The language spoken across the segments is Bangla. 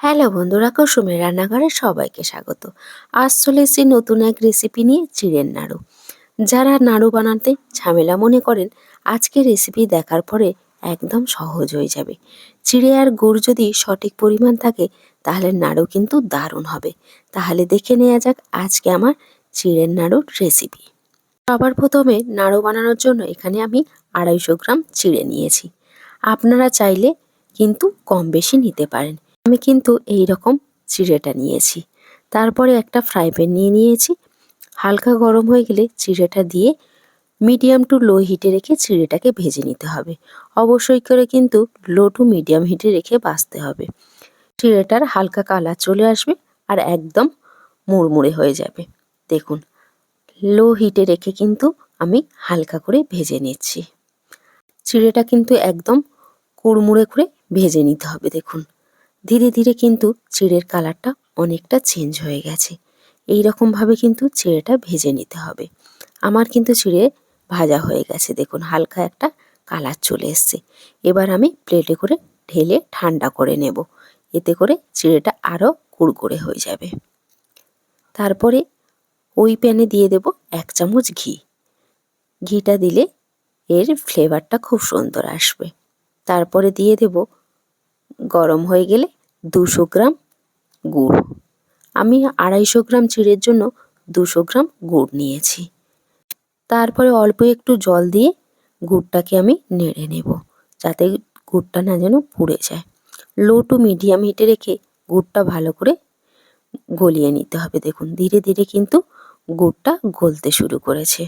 হ্যালো বন্ধুরা, কুসুমের রান্নাঘরে সবাইকে স্বাগত। আজ চলে এসেছি নতুন এক রেসিপি নিয়ে চিড়ের নাড়ু। যারা নাড়ু বানাতে ঝামেলা মনে করেন, আজকে রেসিপি দেখার পরে একদম সহজ হয়ে যাবে। চিড়ে আর গুড় যদি সঠিক পরিমাণ থাকে, তাহলে নাড়ু কিন্তু দারুণ হবে। তাহলে দেখে নেওয়া যাক আজকে আমার চিড়ের নাড়ুর রেসিপি সবার প্রথমে নাড়ু বানানোর জন্য এখানে আমি আড়াইশো গ্রাম চিড়ে নিয়েছি। আপনারা চাইলে কিন্তু কম বেশি নিতে পারেন। আমি কিন্তু এই রকম চিড়েটা নিয়েছি। তারপরে একটা ফ্রাই প্যান নিয়ে নিয়েছি। হালকা গরম হয়ে গেলে চিড়েটা দিয়ে মিডিয়াম টু লো হিটে রেখে চিড়েটাকে ভেজে নিতে হবে। অবশ্যই করে কিন্তু লো টু মিডিয়াম হিটে রেখে বাঁচতে হবে। চিড়েটার হালকা কালার চলে আসবে আর একদম মুড়মুড়ে হয়ে যাবে। দেখুন, লো হিটে রেখে কিন্তু আমি হালকা করে ভেজে নিচ্ছি। চিড়েটা কিন্তু একদম কুড়মুড়ে করে ভেজে নিতে হবে, দেখুন। ধীরে ধীরে কিন্তু চিড়ের কালারটা অনেকটা চেঞ্জ হয়ে গেছে। এই রকমভাবে কিন্তু চিড়েটা ভেজে নিতে হবে। আমার কিন্তু চিড়ে ভাজা হয়ে গেছে। দেখুন, হালকা একটা কালার চলে এসছে। এবার আমি প্লেটে করে ঢেলে ঠান্ডা করে নেব। এতে করে চিড়েটা আরও কুড়কুড়ে হয়ে যাবে। তারপরে ওই প্যানে দিয়ে দেব এক চামচ ঘি। ঘিটা দিলে এর ফ্লেভারটা খুব সুন্দর আসবে। তারপরে দিয়ে দেব গরম হয়ে গেলে দুশো গ্রাম গুড়। আমি আড়াইশো গ্রাম চিড়ের জন্য দুশো গ্রাম গুড় নিয়েছি। তারপরে অল্প একটু জল দিয়ে গুড়টাকে আমি নেড়ে নেব, যাতে গুড়টা না যেন পুড়ে যায়। লো টু মিডিয়াম হিটে রেখে গুড়টা ভালো করে গলিয়ে নিতে হবে। দেখুন, ধীরে ধীরে কিন্তু গুড়টা গলতে শুরু করেছে।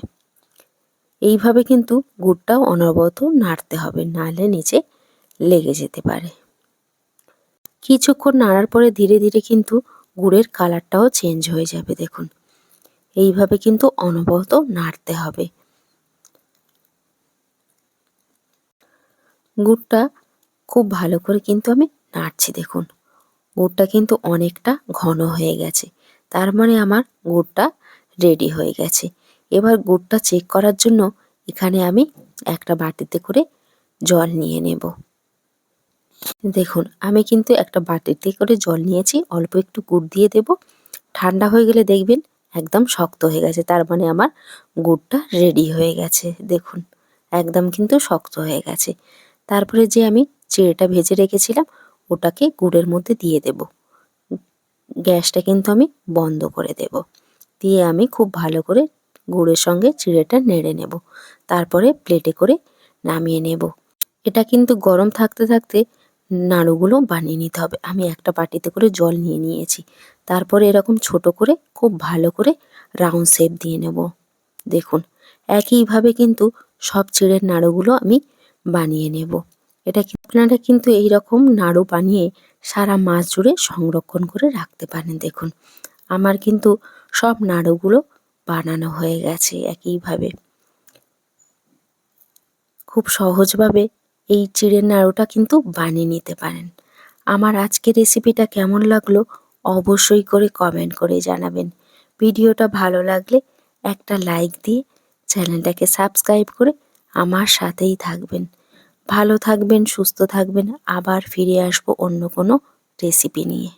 এইভাবে কিন্তু গুড়টাও অনবরত নাড়তে হবে নাহলে নিচে লেগে যেতে পারে। কিছুক্ষণ নাড়ার পরে ধীরে ধীরে কিন্তু গুড়ের কালারটাও চেঞ্জ হয়ে যাবে, দেখুন। এইভাবে কিন্তু অনবরত নাড়তে হবে। গুড়টা খুব ভালো করে কিন্তু আমি নাড়ছি, দেখুন। গুড়টা কিন্তু অনেকটা ঘন হয়ে গেছে। তার মানে আমার গুড়টা রেডি হয়ে গেছে। এবার গুড়টা চেক করার জন্য এখানে আমি একটা বাটিতে করে জল নিয়ে নেব। দেখুন, আমি কিন্তু একটা বাটিতে করে জল নিয়েছি, অল্প একটু গুড় দিয়ে দেব। ঠান্ডা হয়ে গেলে দেখবেন একদম শক্ত হয়ে গেছে, তার মানে আমার গুড়টা রেডি হয়ে গেছে। দেখুন, একদম কিন্তু শক্ত হয়ে গেছে। তারপরে যে আমি চিড়েটা ভেজে রেখেছিলাম, ওটাকে গুড়ের মধ্যে দিয়ে দেব। গ্যাসটা কিন্তু আমি বন্ধ করে দেব। দিয়ে আমি খুব ভালো করে গুড়ের সঙ্গে চিড়েটা নেড়ে নেব। তারপরে প্লেটে করে নামিয়ে নেব। এটা কিন্তু গরম থাকতে থাকতে নাড়ুগুলো বানিয়ে নিতে হবে। আমি একটা বাটিতে করে জল নিয়ে নিয়েছি। তারপরে এরকম ছোট করে, খুব ভালো করে রাউন্ড শেপ দিয়ে নেব। দেখুন, একইভাবে কিন্তু সব চিড়ের নাড়ুগুলো আমি বানিয়ে নেব। এটা আপনারা কিন্তু এই রকম নাড়ু বানিয়ে সারা মাস জুড়ে সংরক্ষণ করে রাখতে পারেন। দেখুন, আমার কিন্তু সব নাড়ুগুলো বানানো হয়ে গেছে একইভাবে। খুব সহজভাবে এই চিড়ের নাড়ুটা কিন্তু বানিয়ে নিতে পারেন। আমার আজকের রেসিপিটা কেমন লাগল অবশ্যই করে কমেন্ট করে জানাবেন। ভিডিওটা ভালো লাগলে একটা লাইক দিয়ে চ্যানেলটাকে সাবস্ক্রাইব করে আমার সাথেই থাকবেন। ভালো থাকবেন, সুস্থ থাকবেন, আবার ফিরে আসব অন্য কোনো রেসিপি নিয়ে।